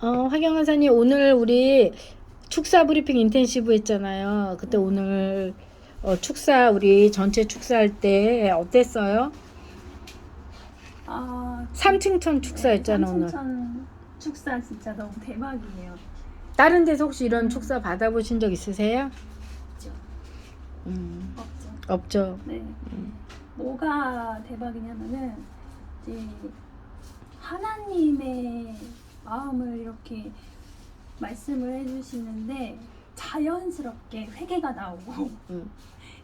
어, 화경환사님 오늘 우리 축사 브리핑 인텐시브 했잖아요. 그때 오늘 어, 축사 우리 전체 축사할 때 어땠어요? 아, 삼층천 축사였잖아 오늘. 삼층천 축사 진짜 너무 대박이에요. 다른 데서 혹시 이런 축사 받아보신 적 있으세요? 없죠? 음, 없죠. 없죠. 네. 뭐가 대박이냐면은 이제 하나님의 마음을 이렇게 말씀을 해주시는데 자연스럽게 회개가 나오고 음.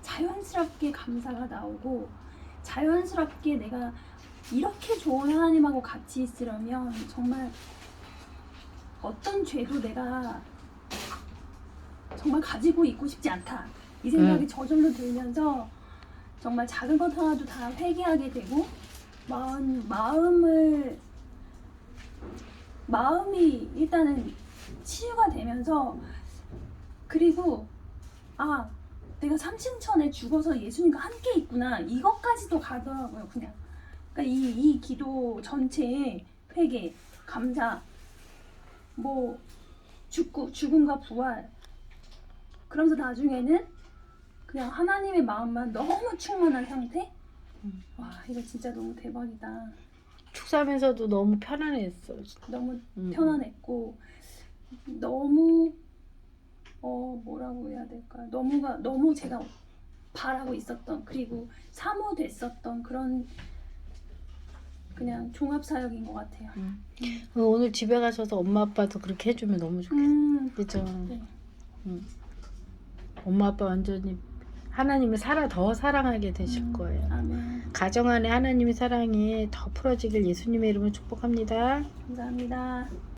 자연스럽게 감사가 나오고 자연스럽게 내가 이렇게 좋은 하나님하고 같이 있으려면 정말 어떤 죄도 내가 정말 가지고 있고 싶지 않다 이 생각이 음. 저절로 들면서 정말 작은 것 하나도 다 회개하게 되고 마음 마음을 마음이 일단은 치유가 되면서 그리고 아 내가 삼층천에 죽어서 예수님과 함께 있구나. 이것까지도 가더라고요 그냥. 그러니까 이, 이 기도 전체에 회개 감사 뭐 죽고 죽음과 부활. 그러면서 나중에는 그냥 하나님의 마음만 너무 충만한 상태? 음. 와 이거 진짜 너무 대박이다 축사하면서도 너무 편안했어. 너무 음. 편안했고 너무 어 뭐라고 해야 될까 너무가 너무 제가 바라고 있었던 그리고 사모됐었던 그런 그냥 종합 사역인 것 같아요. 음. 어, 오늘 집에 가셔서 엄마 아빠도 그렇게 해주면 너무 좋겠어. 음, 그죠? 네. 엄마 아빠 완전히 하나님을 살아 더 사랑하게 되실 음, 거예요. 아멘. 가정 안에 하나님의 사랑이 더 풀어지길 예수님의 이름으로 축복합니다. 감사합니다.